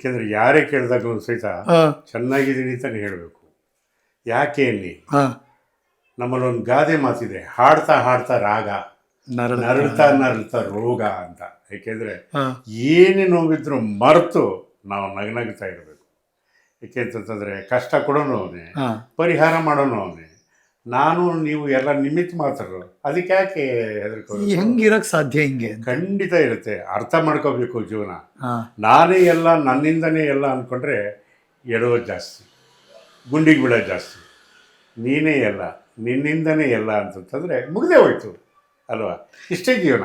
ಏಕೆಂದರೆ ಯಾರೇ ಕೇಳಿದಾಗಲೂ ಸಹಿತ ಚೆನ್ನಾಗಿದ್ದೀನಿ ಅಂತಲೇ ಹೇಳಬೇಕು. ಯಾಕೆ ಅನ್ನಿ? ನಮ್ಮಲ್ಲಿ ನಮ್ಮಲ್ಲೊಂದು ಗಾದೆ ಮಾತಿದೆ ಹಾಡ್ತಾ ಹಾಡ್ತಾ ರಾಗ ನರಳ ನರಳ್ತಾ ನರಳ್ತಾ. ರೋಗ ಅಂತ. ಯಾಕೆಂದ್ರೆ ಏನೇ ನೋವಿದ್ರು ಮರೆತು ನಾವು ನಗನಗ್ತಾ ಇರಬೇಕು. ಏಕೆಂತಂದರೆ ಕಷ್ಟ ಕೊಡೋನು ಅವನೇ ಪರಿಹಾರ ಮಾಡೋನು ಅವನೇ. ನಾನು ನೀವು ಎಲ್ಲ ನಿಮಿತ್ತ ಮಾತ್ರ ಅದಕ್ಕೆ ಯಾಕೆ ಹೆಂಗಿರಕ್ ಸಾಧ್ಯ ಹಿಂಗೆ ಖಂಡಿತ ಇರುತ್ತೆ. ಅರ್ಥ ಮಾಡ್ಕೋಬೇಕು ಜೀವನ. ನಾನೇ ಎಲ್ಲ ನನ್ನಿಂದನೇ ಎಲ್ಲ ಅನ್ಕೊಂಡ್ರೆ ಎಡೋದು ಜಾಸ್ತಿ ಗುಂಡಿಗೆ ಬಿಡೋದು ಜಾಸ್ತಿ. ನೀನೇ ಎಲ್ಲ ನಿನ್ನಿಂದನೇ ಎಲ್ಲ ಅಂತಂತಂದರೆ ಮುಗ್ದೇ ಹೋಯ್ತು ಅಲ್ವಾ? ಇಷ್ಟೇ ಜೀವನ.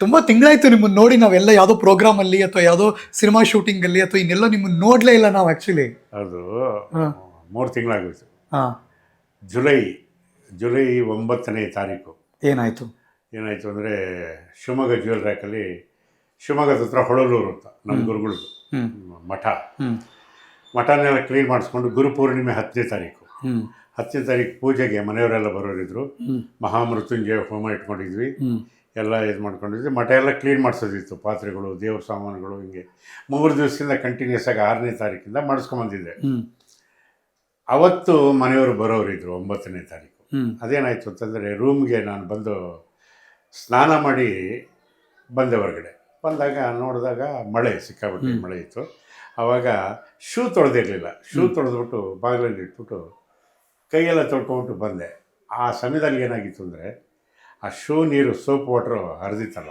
ತುಂಬ ತಿಂಗಳಾಯ್ತು ನಿಮ್ಮನ್ನ ನೋಡಿ ನಾವೆಲ್ಲ ಯಾವುದೋ ಪ್ರೋಗ್ರಾಮ್ ಅಲ್ಲಿ ಅಥವಾ ಯಾವುದೋ ಸಿನಿಮಾ ಶೂಟಿಂಗ್ ಅಲ್ಲಿ ಅಥವಾ ಇನ್ನೆಲ್ಲ ನಿಮ್ಮನ್ನ ನೋಡ್ಲೇ ಇಲ್ಲ ನಾವು ಆಕ್ಚುಲಿ ಅದು. ಮೂರು ತಿಂಗಳಾಗೋಯ್ತು. ಹಾಂ. ಜುಲೈ ಜುಲೈ ಒಂಬತ್ತನೇ ತಾರೀಕು. ಏನಾಯ್ತು? ಏನಾಯಿತು ಅಂದರೆ ಶಿವಮೊಗ್ಗ ಜ್ಯುವೆಲ್ ರ್ಯಾಕಲ್ಲಿ ಶಿವಮೊಗ್ಗದ ಹತ್ರ ಹೊಳಲೂರು ಅಂತ ನಮ್ಮ ಗುರುಗಳದ್ದು ಮಠ. ಮಠನೆಲ್ಲ ಕ್ಲೀನ್ ಮಾಡಿಸ್ಕೊಂಡು ಗುರುಪೂರ್ಣಿಮೆ ಹತ್ತನೇ ತಾರೀಕು. ಹತ್ತನೇ ತಾರೀಕು ಪೂಜೆಗೆ ಮನೆಯವರೆಲ್ಲ ಬರೋರಿದ್ರು. ಹ್ಮ್. ಮಹಾಮೃತ್ಯುಂಜಯ ಹೋಮ ಇಟ್ಕೊಂಡಿದ್ವಿ. ಎಲ್ಲ ಇದು ಮಾಡ್ಕೊಂಡಿದ್ವಿ. ಮಠ ಎಲ್ಲ ಕ್ಲೀನ್ ಮಾಡಿಸೋದಿತ್ತು. ಪಾತ್ರೆಗಳು ದೇವ್ರ ಸಾಮಾನುಗಳು ಹಿಂಗೆ ಮೂರು ದಿವಸದಿಂದ ಕಂಟಿನ್ಯೂಸ್ ಆಗಿ ಆರನೇ ತಾರೀಕಿಂದ ಮಾಡಿಸ್ಕೊಂಬಂದಿದ್ದೆ ಅವತ್ತು ಮನೆಯವರು ಬರೋರಿದ್ರು ಒಂಬತ್ತನೇ ತಾರೀಕು. ಅದೇನಾಯಿತು ಅಂತಂದರೆ ರೂಮ್ಗೆ ನಾನು ಬಂದು ಸ್ನಾನ ಮಾಡಿ ಬಂದೆ ಹೊರಗಡೆ. ಬಂದಾಗ ನೋಡಿದಾಗ ಮಳೆ ಸಿಕ್ಕಾಬಿಟ್ಟು ಮಳೆ ಇತ್ತು. ಆವಾಗ ಶೂ ತೊಳೆದಿರಲಿಲ್ಲ. ಶೂ ತೊಳೆದ್ಬಿಟ್ಟು ಬಾಗಿಲಲ್ಲಿ ಇಟ್ಬಿಟ್ಟು ಕೈಯೆಲ್ಲ ತೊಳ್ಕೊಂಬಿಟ್ಟು ಬಂದೆ. ಆ ಸಮಯದಲ್ಲಿ ಏನಾಗಿತ್ತು ಅಂದರೆ ಆ ಶೂ ನೀರು ಸೋಪ್ ವಾಟ್ರು ಹರಿದಿತ್ತಲ್ಲ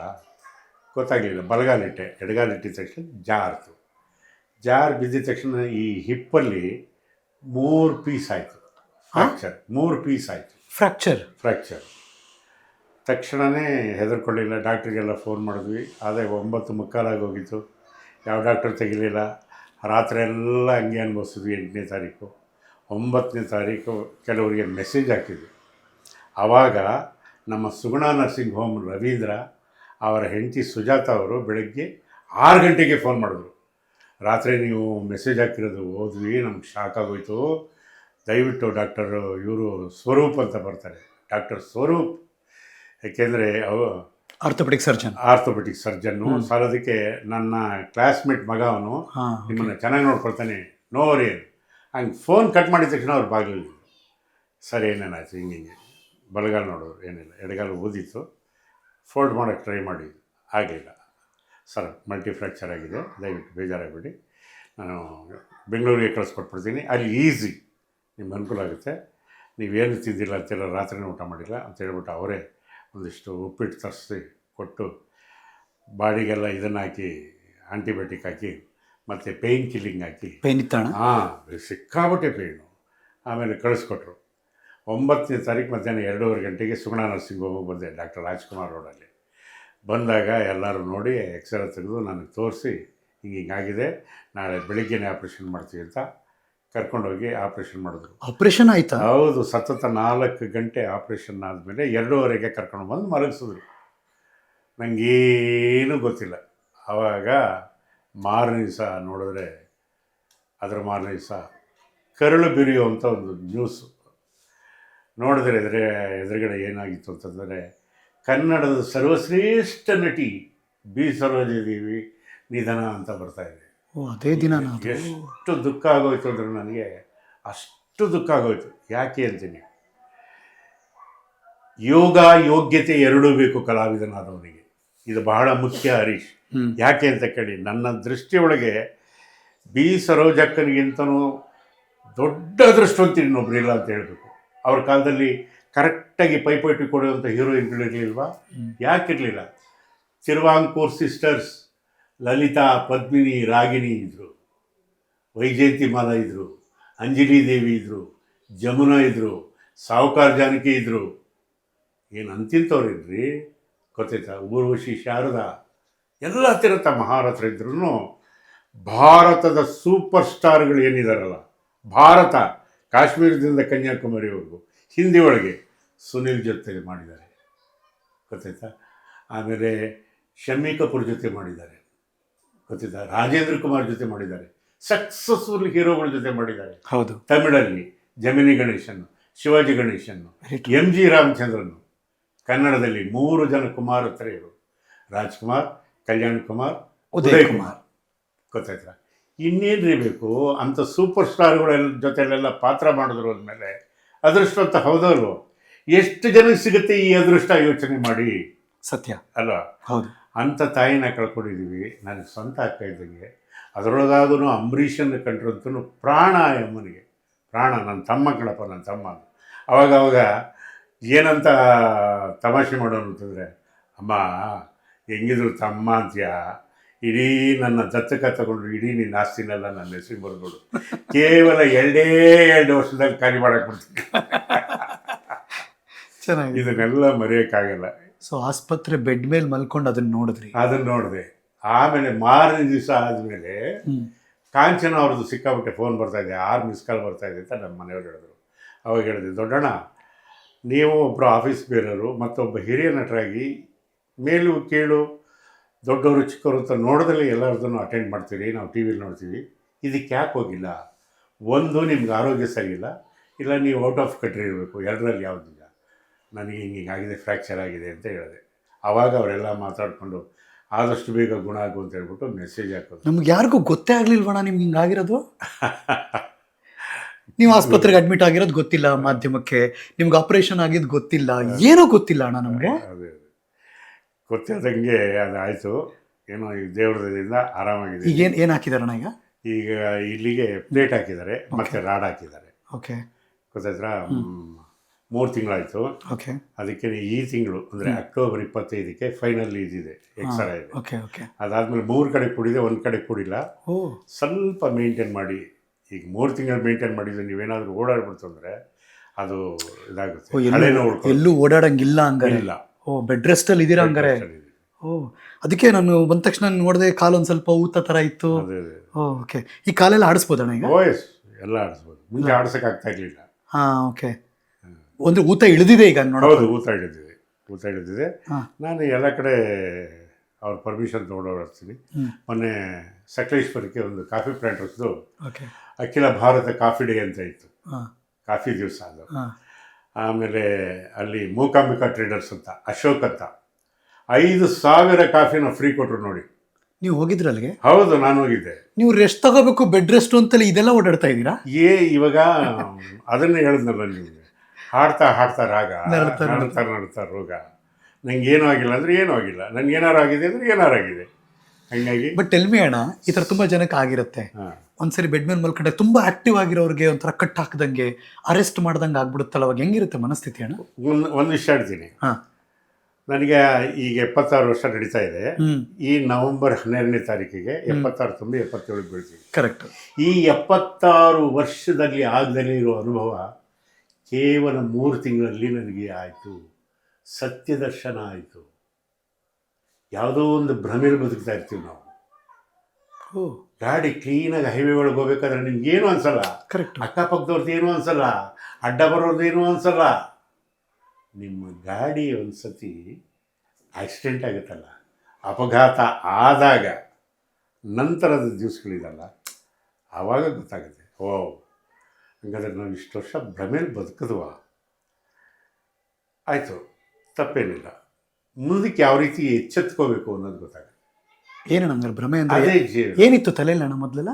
ಗೊತ್ತಾಗಲಿಲ್ಲ. ಬಲಗಾಲಿಟ್ಟೆ ಎಡಗಾಲಿಟ್ಟಿದ ತಕ್ಷಣ ಜಾರ್ತು ಜಾರ್ ಬಿದ್ದಿದ ತಕ್ಷಣ ಈ ಹಿಪ್ಪಲ್ಲಿ ಮೂರು ಪೀಸ್ ಆಯಿತು. ಫ್ರಾಕ್ಚರ್ ಮೂರು ಪೀಸ್ ಆಯಿತು. ಫ್ರ್ಯಾಕ್ಚರ್ ಫ್ರ್ಯಾಕ್ಚರ್ ತಕ್ಷಣವೇ ಹೆದರ್ಕೊಳ್ಳಿಲ್ಲ. ಡಾಕ್ಟ್ರಿಗೆಲ್ಲ ಫೋನ್ ಮಾಡಿದ್ವಿ. ಅದೇ ಒಂಬತ್ತು ಮುಕ್ಕಾಲಾಗಿ ಹೋಗಿತ್ತು. ಯಾವ ಡಾಕ್ಟರ್ ತೆಗಿಲಿಲ್ಲ. ರಾತ್ರಿ ಎಲ್ಲ ಹಂಗೆ ಅನುಭವಿಸಿದ್ವಿ ಎಂಟನೇ ತಾರೀಕು. ಒಂಬತ್ತನೇ ತಾರೀಕು ಕೆಲವರಿಗೆ ಮೆಸೇಜ್ ಹಾಕಿದ್ವಿ. ಆವಾಗ ನಮ್ಮ ಸುಗುಣ ನರ್ಸಿಂಗ್ ಹೋಮ್ ರವೀಂದ್ರ ಅವರ ಹೆಂಡತಿ ಸುಜಾತ ಅವರು ಬೆಳಗ್ಗೆ ಆರು ಗಂಟೆಗೆ ಫೋನ್ ಮಾಡಿದ್ರು. ರಾತ್ರಿ ನೀವು ಮೆಸೇಜ್ ಹಾಕಿರೋದು ಓದ್ವಿ ನಮ್ಗೆ ಶಾಕ್ ಆಗೋಯ್ತು. ದಯವಿಟ್ಟು ಡಾಕ್ಟರ್ ಇವರು ಸ್ವರೂಪ್ ಅಂತ ಬರ್ತಾರೆ. ಡಾಕ್ಟರ್ ಸ್ವರೂಪ್. ಯಾಕೆಂದರೆ ಅವ ಆರ್ಥೋಪೆಟಿಕ್ ಸರ್ಜನ್. ಆರ್ಥೋಪೆಟಿಕ್ ಸರ್ಜನ್ನು ಸಾಲೋದಕ್ಕೆ ನನ್ನ ಕ್ಲಾಸ್ಮೇಟ್ ಮಗ ಅವನು. ನಿಮ್ಮನ್ನು ಚೆನ್ನಾಗಿ ನೋಡ್ಕೊಳ್ತಾನೆ. ನೋರಿ ಹಂಗೆ ಫೋನ್ ಕಟ್ ಮಾಡಿದ ತಕ್ಷಣ ಅವ್ರು ಬಾಗಿಲು ಸರಿ ಏನೇನಾಯ್ತು? ಹಿಂಗೆ ಹಿಂಗೆ. ಬಲಗಾಲ ನೋಡೋರು ಏನಿಲ್ಲ. ಎಡಗಾಲ ಓದಿತ್ತು ಫೋಲ್ಡ್ ಮಾಡೋಕ್ಕೆ ಟ್ರೈ ಮಾಡಿ. ಆಗಲಿಲ್ಲ. ಸರ್ ಮಲ್ಟಿ ಫ್ರ್ಯಾಕ್ಚರ್ ಆಗಿದೆ. ದಯವಿಟ್ಟು ಬೇಜಾರಾಗಬೇಡಿ. ನಾನು ಬೆಂಗಳೂರಿಗೆ ಕಳಿಸ್ಕೊಟ್ಬಿಡ್ತೀನಿ. ಅಲ್ಲಿ ಈಸಿ ನಿಮ್ಗೆ ಅನುಕೂಲ ಆಗುತ್ತೆ. ನೀವೇನು ತಿಂದಿಲ್ಲ ಅಂತೆಲ್ಲ ರಾತ್ರಿನೇ ಊಟ ಮಾಡಿಲ್ಲ ಅಂತ ಹೇಳ್ಬಿಟ್ಟು ಅವರೇ ಒಂದಿಷ್ಟು ಉಪ್ಪಿಟ್ಟು ತರಿಸಿ ಕೊಟ್ಟು ಬಾಡಿಗೆಲ್ಲ ಇದನ್ನು ಹಾಕಿ ಆಂಟಿಬಯೋಟಿಕ್ ಹಾಕಿ ಮತ್ತು ಪೇಯ್ನ್ ಕಿಲ್ಲಿಂಗ್ ಹಾಕಿ. ಪೇಯ್ನ್ ಇತ್ತಣ್ಣ? ಹಾಂ ಸಿಕ್ಕಾಪಟ್ಟೆ ಪೇಯ್ನು ಆಮೇಲೆ ಕಳಿಸ್ಕೊಟ್ರು. ಒಂಬತ್ತನೇ ತಾರೀಕು ಮಧ್ಯಾಹ್ನ ಎರಡೂವರೆ ಗಂಟೆಗೆ ಸುಗುಣ ನರ್ಸಿಂಗ್ ಹೋಗಿ ಬಂದೆ ಡಾಕ್ಟರ್ ರಾಜ್ಕುಮಾರ್ ರೋಡಲ್ಲಿ. ಬಂದಾಗ ಎಲ್ಲರೂ ನೋಡಿ ಎಕ್ಸ್ರೇ ತೆಗೆದು ನನಗೆ ತೋರಿಸಿ ಹಿಂಗೆ ಹಿಂಗಾಗಿದೆ ನಾಳೆ ಬೆಳಿಗ್ಗೆನೇ ಆಪ್ರೇಷನ್ ಮಾಡ್ತೀವಿ ಅಂತ ಕರ್ಕೊಂಡೋಗಿ ಆಪ್ರೇಷನ್ ಮಾಡಿದ್ರು. ಆಪರೇಷನ್ ಆಯ್ತಾ? ಹೌದು ಸತತ ನಾಲ್ಕು ಗಂಟೆ ಆಪ್ರೇಷನ್ ಆದಮೇಲೆ ಎರಡೂವರೆಗೆ ಕರ್ಕೊಂಡು ಬಂದು ಮಲಗಿಸಿದ್ರು. ನನಗೇನು ಗೊತ್ತಿಲ್ಲ. ಆವಾಗ ಮಾರನೇ ದಿವಸ ನೋಡಿದ್ರೆ ಅದರ ಮಾರನೇ ದಿವಸ ಕರಳು ಬಿರಿಯುವಂಥ ಒಂದು ನ್ಯೂಸು. ನೋಡಿದ್ರೆ ಎದುರೇ ಎದುರುಗಡೆ ಏನಾಗಿತ್ತು ಅಂತಂದರೆ ಕನ್ನಡದ ಸರ್ವಶ್ರೇಷ್ಠ ನಟಿ ಬಿ. ಸರೋಜದೇವಿ ನಿಧನ ಅಂತ ಬರ್ತಾ ಇದೆ. ಓ ಅದೇ ದಿನ ನಾವು ಎಷ್ಟು ದುಃಖ ಆಗೋಯ್ತು ಅಂದ್ರೆ ನನಗೆ ಅಷ್ಟು ದುಃಖ ಆಗೋಯ್ತು. ಯಾಕೆ ಅಂತೀನಿ? ಯೋಗ ಯೋಗ್ಯತೆ ಎರಡೂ ಬೇಕು ಕಲಾವಿದನಾದವನಿಗೆ. ಇದು ಬಹಳ ಮುಖ್ಯ ಹರೀಶ್. ಯಾಕೆ ಅಂತ ಕೇಳಿ ನನ್ನ ದೃಷ್ಟಿಯೊಳಗೆ ಬಿ ಸರೋಜಕ್ಕನಿಗಿಂತನೂ ದೊಡ್ಡ ಅದೃಷ್ಟವಂತ ಇನ್ನೊಬ್ರು ಇಲ್ಲ ಅಂತ ಹೇಳಬೇಕು. ಅವ್ರ ಕಾಲದಲ್ಲಿ ಕರೆಕ್ಟಾಗಿ ಪೈಪೋಟಿ ಕೊಡುವಂಥ ಹೀರೋಯಿನ್ಗಳಿರಲಿಲ್ವಾ. ಯಾಕಿರಲಿಲ್ಲ? ತಿರುವಾಂಕೂರ್ ಸಿಸ್ಟರ್ಸ್ ಲಲಿತಾ, ಪದ್ಮಿನಿ, ರಾಗಿಣಿ ಇದ್ದರು ವೈಜಯಂತಿ ಮಾಲ ಇದ್ದರು ಅಂಜಲಿ ದೇವಿ ಇದ್ದರು ಜಮುನಾ ಇದ್ದರು ಸಾವುಕಾರ ಜಾನಕಿ ಇದ್ದರು ಏನು ಅಂತಿಂತವ್ರು ಇದ್ರಿ ಗೊತ್ತೈತಾ ಊರ್ವಶಿ, ಶಾರದಾ, ಎಲ್ಲ ತಿರತ ಮಹಾರಥರು ಇದ್ರೂ ಭಾರತದ ಸೂಪರ್ ಸ್ಟಾರ್ಗಳು ಏನಿದಾರಲ್ಲ, ಭಾರತ, ಕಾಶ್ಮೀರದಿಂದ ಕನ್ಯಾಕುಮಾರಿವರೆಗೂ ಹಿಂದಿ ಒಳಗೆ ಸುನಿಲ್ ಜೊತೆ ಮಾಡಿದ್ದಾರೆ. ಗೊತ್ತಾಯ್ತಾ? ಆಮೇಲೆ ಶಮ್ಮಿ ಕಪೂರ್ ಜೊತೆ ಮಾಡಿದ್ದಾರೆ. ಗೊತ್ತಿದ್ದ ರಾಜೇಂದ್ರ ಕುಮಾರ್ ಜೊತೆ ಮಾಡಿದ್ದಾರೆ. ಸಕ್ಸಸ್ಫುಲ್ ಹೀರೋಗಳ ಜೊತೆ ಮಾಡಿದ್ದಾರೆ. ಹೌದು. ತಮಿಳಲ್ಲಿ ಜಮಿನಿ ಗಣೇಶನ್ ಶಿವಾಜಿ ಗಣೇಶನ್ ಎಂ ಜಿ ರಾಮಚಂದ್ರನ್ ಕನ್ನಡದಲ್ಲಿ ಮೂರು ಜನ ಕುಮಾರತರೆಯರು ರಾಜ್ಕುಮಾರ್ ಕಲ್ಯಾಣ್ ಕುಮಾರ್ ಉದಯ್ ಕುಮಾರ್. ಗೊತ್ತಾಯ್ತಾ? ಇನ್ನೇನ್ರಿ ಬೇಕು? ಅಂಥ ಸೂಪರ್ ಸ್ಟಾರ್ಗಳ ಜೊತೆಲೆಲ್ಲ ಪಾತ್ರ ಮಾಡಿದ್ರು ಅಂದಮೇಲೆ ಅದೃಷ್ಟ ಅಂತ ಹೌದವರು ಎಷ್ಟು ಜನಕ್ಕೆ ಸಿಗುತ್ತೆ ಈ ಅದೃಷ್ಟ ಯೋಚನೆ ಮಾಡಿ? ಸತ್ಯ. ಅಲ್ವಾ? ಹೌದು. ಅಂಥ ತಾಯಿನ ಕಳ್ಕೊಂಡಿದ್ದೀವಿ ನನಗೆ ಸ್ವಂತ ಅಕ್ಕ ಇದ್ದಂಗೆ. ಅದರೊಳಗಾಗೂ ಅಂಬರೀಷನ್ನು ಕಂಡ್ರಂತೂ ಪ್ರಾಣ ಎಮ್ಮನಿಗೆ ಪ್ರಾಣ ನನ್ನ ತಮ್ಮ ಕಣಪ್ಪ ನನ್ನ ತಮ್ಮ ಅವಾಗ ಅವಾಗ ಏನಂತ ತಮಾಷೆ ಮಾಡೋನು ಅಂತಂದರೆ ಅಮ್ಮ ಹೆಂಗಿದ್ರು ತಮ್ಮ ಅಂತೀಯ? ಇಡೀ ನನ್ನ ದತ್ತಕ ತಗೊಂಡ್ರು ಇಡೀ ನಿನ್ನ ಆಸ್ತಿನೆಲ್ಲ ನನ್ನ ಹೆಸರಿಗೆ ಬರ್ಬೋದು ಕೇವಲ ಎರಡೇ ಎರಡು ವರ್ಷದಲ್ಲಿ ಖಾಲಿ ಮಾಡಕ್ಕೆ ಬರ್ತೀನಿ ಚೆನ್ನಾಗಿ ಇದನ್ನೆಲ್ಲ ಮರೆಯೋಕ್ಕಾಗಲ್ಲ. ಸೊ ಆಸ್ಪತ್ರೆ ಬೆಡ್ ಮೇಲೆ ಮಲ್ಕೊಂಡು ಅದನ್ನ ನೋಡಿದ್ರಿ. ಅದನ್ನ ನೋಡಿದೆ. ಆಮೇಲೆ ಮಾರನೇ ದಿವಸ ಆದಮೇಲೆ ಕಾಂಚನ ಅವ್ರದ್ದು ಸಿಕ್ಕಾಬಿಟ್ಟೆ ಫೋನ್ ಬರ್ತಾ ಇದೆ. ಆರು ಮಿಸ್ ಕಾಲ್ ಬರ್ತಾ ಇದೆ ಅಂತ ನಮ್ಮ ಮನೆಯವ್ರು ಹೇಳಿದ್ರು. ಅವಾಗ ಹೇಳಿದೆ ದೊಡ್ಡಣ್ಣ ನೀವು ಒಬ್ಬರು ಆಫೀಸ್ ಬೇರೆಯವರು ಮತ್ತೊಬ್ಬ ಹಿರಿಯ ನಟರಾಗಿ ಮೇಲು ಕೇಳು ದೊಡ್ಡವರು ಚಿಕ್ಕವರು ಅಂತ ನೋಡೋದಲ್ಲಿ ಎಲ್ಲರದನ್ನು ಅಟೆಂಡ್ ಮಾಡ್ತೀವಿ ನಾವು ಟಿ ವಿಲಿ ನೋಡ್ತೀವಿ. ಇದಕ್ಕೆ ಯಾಕೆ ಹೋಗಿಲ್ಲ? ಒಂದು ನಿಮ್ಗೆ ಆರೋಗ್ಯ ಸರಿಯಿಲ್ಲ ಇಲ್ಲ. ನೀವು ಔಟ್ ಆಫ್ ಕಂಟ್ರಿ ಇರಬೇಕು. ಎರಡರಲ್ಲಿ ಯಾವುದಿಲ್ಲ ನನಗೆ ಹಿಂಗೆ ಆಗಿದೆ ಫ್ರ್ಯಾಕ್ಚರ್ ಆಗಿದೆ ಅಂತ ಹೇಳಿದೆ. ಆವಾಗ ಅವರೆಲ್ಲ ಮಾತಾಡಿಕೊಂಡು ಆದಷ್ಟು ಬೇಗ ಗುಣ ಆಗು ಅಂತ ಹೇಳ್ಬಿಟ್ಟು ಮೆಸೇಜ್ ಹಾಕೋದು. ನಮ್ಗೆ ಯಾರಿಗೂ ಗೊತ್ತೇ ಆಗಲಿಲ್ವಣ್ಣ ನಿಮ್ಗೆ ಹಿಂಗಾಗಿರೋದು ನೀವು ಆಸ್ಪತ್ರೆಗೆ ಅಡ್ಮಿಟ್ ಆಗಿರೋದು ಗೊತ್ತಿಲ್ಲ ಮಾಧ್ಯಮಕ್ಕೆ ನಿಮ್ಗೆ ಆಪರೇಷನ್ ಆಗಿದ್ದು ಗೊತ್ತಿಲ್ಲ. ಏನೂ ಗೊತ್ತಿಲ್ಲ ಅಣ್ಣ ನಮಗೆ? ಅದೇ ಗೊತ್ತಿಲ್ಲದಂಗೆ ಅದು ಆಯಿತು ಏನೋ ಈ ದೇವ್ರದಿಂದ ಆರಾಮಾಗಿದೆ. ಈಗ ಏನು ಏನು ಹಾಕಿದಾರಣ್ಣ ಈಗ? ಈಗ ಇಲ್ಲಿಗೆ ಪ್ಲೇಟ್ ಹಾಕಿದ್ದಾರೆ ಮತ್ತೆ ರಾಡ್ ಹಾಕಿದ್ದಾರೆ. ಓಕೆ ಗೊತ್ತಾಯ್ತಾ? ಮೂರು ತಿಂಗಳಾಯಿತು. ಓಕೆ ಅದಕ್ಕೆ ಈ ತಿಂಗಳು ಅಂದರೆ ಅಕ್ಟೋಬರ್ ಇಪ್ಪತ್ತೈದಕ್ಕೆ ಫೈನಲ್ ಇದಿದೆ ಎಕ್ಸರ ಇದೆ. ಓಕೆ ಓಕೆ ಅದಾದಮೇಲೆ ಮೂರು ಕಡೆ ಕುಡಿದೆ ಒಂದು ಕಡೆ ಕುಡಿಲ್ಲ. ಓ. ಸ್ವಲ್ಪ ಮೇಂಟೈನ್ ಮಾಡಿ ಈಗ ಮೂರು ತಿಂಗಳು ಮೇಂಟೈನ್ ಮಾಡಿದ್ರೆ ನೀವೇನಾದರೂ ಓಡಾಡ್ಬಿಡ್ತು ಅಂದರೆ ಅದು ಇದಾಗುತ್ತೆ. ಎಲ್ಲೂ ಓಡಾಡೋಂಗಿಲ್ಲ ಹಂಗಾರೆ? ಇಲ್ಲ. ಓ ಬೆಡ್ ರೆಸ್ಟಲ್ಲಿ ಇದ್ದೀರಾ ಹಂಗಾರೆ? ಓ ಅದಕ್ಕೆ ನಾನು ಬಂದ ತಕ್ಷಣ ನೋಡಿದೆ ಕಾಲು ಒಂದು ಸ್ವಲ್ಪ ಊತ ಥರ ಇತ್ತು. ಓಕೆ ಈ ಕಾಲೆಲ್ಲ ಆಡಿಸ್ಬೋದಣ್ಣ ಈಗ? ಓ ಎಸ್ ಎಲ್ಲ ಆಡಿಸ್ಬೋದು. ಮುಂದೆ ಆಡ್ಸೋಕ್ಕಾಗ್ತಾ ಇರಲಿಲ್ಲ. ಹಾಂ ಓಕೆ ಒಂದು ಊತ ಇಳಿದಿದೆ ಈಗ ನೋಡೋದು ಹೌದು ಊತ ಇಳಿದಿದೆ ಊತ ಇಳಿದಿದೆ. ನಾನು ಎಲ್ಲ ಕಡೆ ಅವ್ರ ಪರ್ಮಿಷನ್ ತೊಗೊಂಡೋಗ್ತೀನಿ. ಮೊನ್ನೆ ಸಕಲೇಶ್ವರಕ್ಕೆ ಒಂದು ಕಾಫಿ ಪ್ಲಾಂಟ್ ಓಕೆ. ಅಖಿಲ ಭಾರತ ಕಾಫಿ ಡೇ ಅಂತ ಇತ್ತು. ಕಾಫಿ ದಿವಸ ಅದು. ಆಮೇಲೆ ಅಲ್ಲಿ ಮೂಕಾಂಬಿಕಾ ಟ್ರೇಡರ್ಸ್ ಅಂತ ಅಶೋಕ್ ಅಂತ. ಐದು ಸಾವಿರ ಕಾಫಿನ ಫ್ರೀ ಕೊಟ್ಟರು ನೋಡಿ. ನೀವು ಹೋಗಿದ್ರ ಅಲ್ಲಿಗೆ? ಹೌದು ನಾನು ಹೋಗಿದ್ದೆ. ನೀವು ರೆಸ್ಟ್ ತಗೋಬೇಕು ಬೆಡ್ ರೆಸ್ಟ್ ಅಂತಲೇ ಇದೆಲ್ಲ ಓಡಾಡ್ತಾ ಇದ್ದೀರಾ? ಏ ಇವಾಗ ಅದನ್ನೇ ಹೇಳಿದ್ನಲ್ಲ ನಿಮಗೆ ಹಾಡ್ತಾ ಹಾಡ್ತಾ ರಾಗ ನರಳ್ತಾ ನಡ್ತಾರೆ ನಡ್ತಾ ರೋಗ. ನಂಗೆ ಏನೂ ಆಗಿಲ್ಲ ಅಂದರೆ ಏನೂ ಆಗಿಲ್ಲ. ನನಗೆ ಏನಾರು ಆಗಿದೆ ಅಂದರೆ ಏನಾರು ಆಗಿದೆ. ಹಂಗಾಗಿ ಬಟ್ ಎಲ್ಮಿ ಅಣ್ಣ ಈ ಥರ ತುಂಬ ಜನಕ್ಕೆ ಆಗಿರುತ್ತೆ. ಒಂದ್ಸರಿ ಬೆಡ್ ಮೇಲೆ ಮಲ್ಕೊಂಡೆ ತುಂಬ ಆಕ್ಟಿವ್ ಆಗಿರೋರಿಗೆ ಒಂಥರ ಕಟ್ ಹಾಕ್ದಂಗೆ ಅರೆಸ್ಟ್ ಮಾಡ್ದಂಗೆ ಆಗ್ಬಿಡುತ್ತಲ್ಲ ಅವಾಗ ಹೆಂಗಿರುತ್ತೆ ಮನಸ್ಥಿತಿ ಅಣ್ಣ? ಒಂದು ಒಂದು ವಿಷಯ ಹೇಳ್ತೀನಿ. ಹಾ. ನನಗೆ ಈಗ ಎಪ್ಪತ್ತಾರು ವರ್ಷ ನಡೀತಾ ಇದೆ. ಈ ನವೆಂಬರ್ ಹನ್ನೆರಡನೇ ತಾರೀಕಿಗೆ ಎಪ್ಪತ್ತಾರು ತುಂಬಿ ಎಪ್ಪತ್ತೇಳಕ್ಕೆ ಬೀಳ್ತೀವಿ ಕರೆಕ್ಟ್ ಈ ಎಪ್ಪತ್ತಾರು ವರ್ಷದಲ್ಲಿ ಆಗದಲ್ಲಿ ಇರೋ ಅನುಭವ ಕೇವಲ ಮೂರು ತಿಂಗಳಲ್ಲಿ ನನಗೆ ಆಯಿತು. ಸತ್ಯ ದರ್ಶನ ಆಯಿತು. ಯಾವುದೋ ಒಂದು ಭ್ರಮೆಯಲ್ಲಿ ಬದುಕ್ತಾ ಇರ್ತೀವಿ ನಾವು. ಓ. ಗಾಡಿ ಕ್ಲೀನಾಗಿ ಹೈವೇ ಒಳಗೆ ಹೋಗ್ಬೇಕಾದ್ರೆ ಏನು ಅನ್ಸಲ್ಲ. ಕರೆಕ್ಟ್ ಅಕ್ಕಪಕ್ಕದವ್ರದ್ದು ಏನೂ ಅನ್ಸಲ್ಲ. ಅಡ್ಡ ಬರೋರ್ದು ಏನೂ ಅನ್ಸಲ್ಲ. ನಿಮ್ಮ ಗಾಡಿ ಒಂದು ಸತಿ ಆಕ್ಸಿಡೆಂಟ್ ಆಗುತ್ತಲ್ಲ. ಅಪಘಾತ ಆದಾಗ ನಂತರದ ದಿವಸಗಳಿದಲ್ಲ. ಆವಾಗ ಗೊತ್ತಾಗುತ್ತೆ. ಓ ಹಂಗಾದ್ರೆ ನಾವು ಇಷ್ಟು ವರ್ಷ ಭ್ರಮೇಲಿ ಬದುಕಿದ್ವ? ಆಯಿತು ತಪ್ಪೇನಿಲ್ಲ. ಮುಂದಕ್ಕೆ ಯಾವ ರೀತಿ ಎಚ್ಚೆತ್ಕೋಬೇಕು ಅನ್ನೋದು ಗೊತ್ತಾಗ ಏನು ಹಂಗಾರೆ ಭ್ರಮೆ ಅಂದರೆ ಏನಿತ್ತು ತಲೆಯಲ್ಲಿ ಅಣ್ಣ ಮೊದಲೆಲ್ಲ?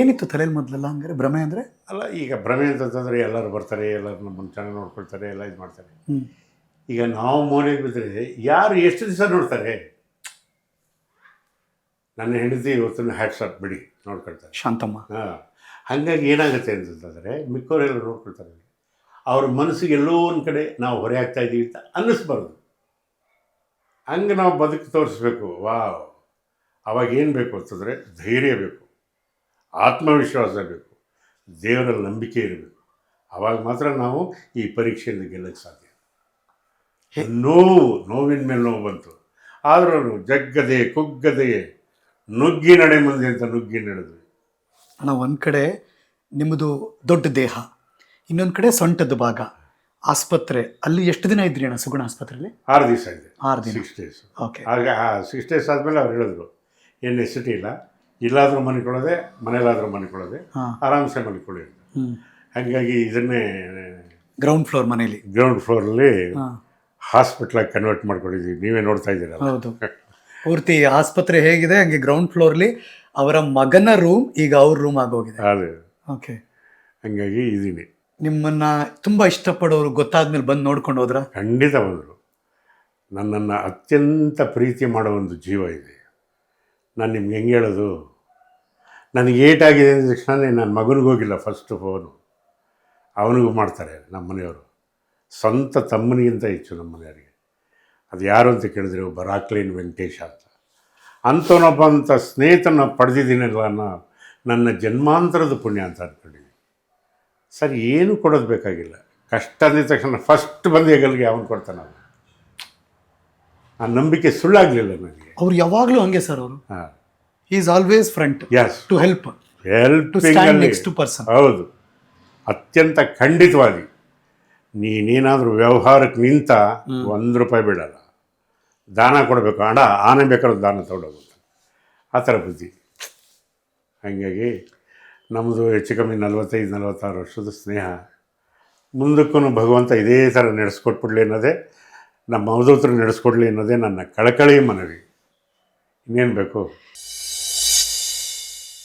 ಏನಿತ್ತು ತಲೆಯಲ್ಲಿ ಮೊದಲೆಲ್ಲ ಹಂಗಾರೆ ಭ್ರಮೆ ಅಂದರೆ? ಅಲ್ಲ ಈಗ ಭ್ರಮೆ ಅಂತಂತಂದರೆ ಎಲ್ಲರೂ ಬರ್ತಾರೆ ಎಲ್ಲರೂ ನಮ್ಮನ್ನು ಚೆನ್ನಾಗಿ ನೋಡ್ಕೊಳ್ತಾರೆ ಎಲ್ಲ ಇದು ಮಾಡ್ತಾರೆ. ಈಗ ನಾವು ಮೋನೆಗೆ ಬಿದ್ದರೆ ಯಾರು ಎಷ್ಟು ದಿವಸ ನೋಡ್ತಾರೆ? ನನ್ನ ಹೆಂಡತಿ ಇವತ್ತು ಹ್ಯಾಟ್ಸಾಪ್ ಬಿಡಿ ನೋಡ್ಕೊಳ್ತಾರೆ. ಶಾಂತಮ್ಮ. ಹಾಂ. ಹಾಗಾಗಿ ಏನಾಗುತ್ತೆ ಅಂತಂತಂದರೆ ಮಿಕ್ಕವರೆಲ್ಲ ನೋಡ್ಕೊಳ್ತಾರೆ. ಅವ್ರ ಮನಸ್ಸಿಗೆ ಎಲ್ಲೋ ಒಂದು ಕಡೆ ನಾವು ಹೊರೆ ಆಗ್ತಾ ಇದ್ದೀವಿ ಅಂತ ಅನ್ನಿಸ್ಬಾರ್ದು. ಹಂಗೆ ನಾವು ಬದುಕು ತೋರಿಸ್ಬೇಕು. ವಾವ್. ಅವಾಗ ಏನು ಬೇಕು ಅಂತಂದರೆ ಧೈರ್ಯ ಬೇಕು. ಆತ್ಮವಿಶ್ವಾಸ ಬೇಕು. ದೇವರ ನಂಬಿಕೆ ಇರಬೇಕು. ಅವಾಗ ಮಾತ್ರ ನಾವು ಈ ಪರೀಕ್ಷೆಯಿಂದ ಗೆಲ್ಲಕ್ಕೆ ಸಾಧ್ಯ. ನೋವು ನೋವಿನ ಮೇಲೆ ನೋವು ಬಂತು. ಆದರೂ ಜಗ್ಗದೆ ಕುಗ್ಗದೆ ನುಗ್ಗಿ ನಡೆ ಮುಂದೆ ಅಂತ ನುಗ್ಗಿ ನಡೆದ್ವಿ ಅಣ್ಣ ಒಂದು ಕಡೆ ನಿಮ್ಮದು ದೊಡ್ಡ ದೇಹ ಇನ್ನೊಂದು ಕಡೆ ಸೊಂಟದ ಭಾಗ. ಆಸ್ಪತ್ರೆ ಅಲ್ಲಿ ಎಷ್ಟು ದಿನ ಇದ್ರಿ ಅಣ್ಣ ಸುಗುಣ ಆಸ್ಪತ್ರೆಯಲ್ಲಿ ಆರು ದಿವಸ ಇದೆ ಆರು ದಿನ. ಸಿಕ್ಸ್ ಡೇಸ್ ಓಕೆ ಆಗ ಸಿಕ್ಸ್ ಡೇಸ್ ಆದಮೇಲೆ ಅವ್ರು ಹೇಳಿದ್ರು ಏನು ನೆಸಿಟಿ ಇಲ್ಲ ಇಲ್ಲಾದರೂ ಮನಿಕೊಳ್ಳೋದೆ ಮನೇಲಾದರೂ ಮನಿಕೊಳ್ಳೋದೆ ಹಾಂ. ಆರಾಮ್ಸೆ ಮನಿಕೊಳ್ಳಿ ಅಂತ. ಹ್ಮ್. ಹಾಗಾಗಿ ಇದನ್ನೇ ಗ್ರೌಂಡ್ ಫ್ಲೋರ್ ಮನೇಲಿ. ಗ್ರೌಂಡ್ ಫ್ಲೋರಲ್ಲಿ ಹಾಂ. ಹಾಸ್ಪಿಟ್ಲಾಗಿ ಕನ್ವರ್ಟ್ ಮಾಡ್ಕೊಂಡಿದ್ದೀವಿ ನೀವೇ ನೋಡ್ತಾ ಇದ್ದೀರಲ್ಲ. ಹೌದು. ಪೂರ್ತಿ ಆಸ್ಪತ್ರೆ ಹೇಗಿದೆ ಹಂಗೆ ಗ್ರೌಂಡ್ ಫ್ಲೋರ್ಲಿ ಅವರ ಮಗನ ರೂಮ್ ಈಗ ಅವ್ರ ರೂಮ್ ಆಗೋಗಿದೆ. ಅದು. ಓಕೆ ಹಂಗಾಗಿ ಇದೀನಿ ನಿಮ್ಮನ್ನ ತುಂಬಾ ಇಷ್ಟಪಡೋರು ಗೊತ್ತಾದ್ಮೇಲೆ ಬಂದು ನೋಡ್ಕೊಂಡು ಹೋದ್ರ? ಖಂಡಿತ ಬಂದರು. ನನ್ನನ್ನು ಅತ್ಯಂತ ಪ್ರೀತಿ ಮಾಡೋ ಒಂದು ಜೀವ ಇದೆ. ನಾನು ನಿಮ್ಗೆ ಹೆಂಗೆ ಹೇಳೋದು? ನನಗೆ ಏಟಾಗಿದೆ ಅಂದ ತಕ್ಷಣ ನನ್ನ ಮಗನಿಗೆ ಹೋಗಿಲ್ಲ ಫಸ್ಟು ಫೋನು ಅವನಿಗೂ ಮಾಡ್ತಾರೆ ನಮ್ಮ ಮನೆಯವರು. ಸ್ವಂತ ತಮ್ಮನಿಗಿಂತ ಹೆಚ್ಚು ನಮ್ಮ ಮನೆಯವರಿಗೆ. ಅದು ಯಾರು ಅಂತ ಕೇಳಿದ್ರೆ ಒಬ್ಬ ರಾಕ್ಲೈನ್ ವೆಂಕಟೇಶ ಅಂತ. ಅಂಥವನೊಬ್ಬ ಅಂತ ಸ್ನೇಹಿತನ ಪಡೆದಿದ್ದೀನಲ್ಲ ಅನ್ನೋ ನನ್ನ ಜನ್ಮಾಂತರದ ಪುಣ್ಯ ಅಂತ ಅಂದ್ಕೊಂಡಿದ್ದೀನಿ. ಸರ್ ಏನು ಕೊಡೋದು ಬೇಕಾಗಿಲ್ಲ. ಕಷ್ಟ ಅಂದಿದ ತಕ್ಷಣ ಫಸ್ಟ್ ಬಂದು ಹೆಗಲ್ಗೆ ಅವನು ಕೊಡ್ತಾನೆ ಅವನು? ಆ ನಂಬಿಕೆ ಸುಳ್ಳಾಗಲಿಲ್ಲ ನನಗೆ. ಅವ್ರು ಯಾವಾಗಲೂ ಹಂಗೆ ಸರ್ ಅವರು. ಹಾಂ. Is always front yes to help help next person ಹೌದು. ಅತ್ಯಂತ ಖಂಡಿತವಾಗಿ ನೀನೇನಾದರೂ ವ್ಯವಹಾರಕ್ಕೆ ನಿಂತ ಒಂದು ರೂಪಾಯಿ ಬಿಡಲ್ಲ. ದಾನ ಕೊಡಬೇಕು. ಹಣ ಆನೆ ಬೇಕಾದ್ರೆ ದಾನ ತೊಗೊಂಡೋಗುತ್ತೆ. ಆ ಥರ ಬುದ್ಧಿ. ಹಾಗಾಗಿ ನಮ್ಮದು ಹೆಚ್ಚು ಕಮ್ಮಿ ನಲವತ್ತೈದು, ನಲವತ್ತಾರು ವರ್ಷದ ಸ್ನೇಹ. ಮುಂದಕ್ಕೂ ಭಗವಂತ ಇದೇ ಥರ ನಡೆಸ್ಕೊಟ್ಬಿಡ್ಲಿ ಅನ್ನೋದೇ, ನಮ್ಮ ಅವಧೂತರು ನಡೆಸ್ಕೊಡ್ಲಿ ಅನ್ನೋದೇ ನನ್ನ ಕಳಕಳಿ ಮನವಿ. ಇನ್ನೇನು ಬೇಕು?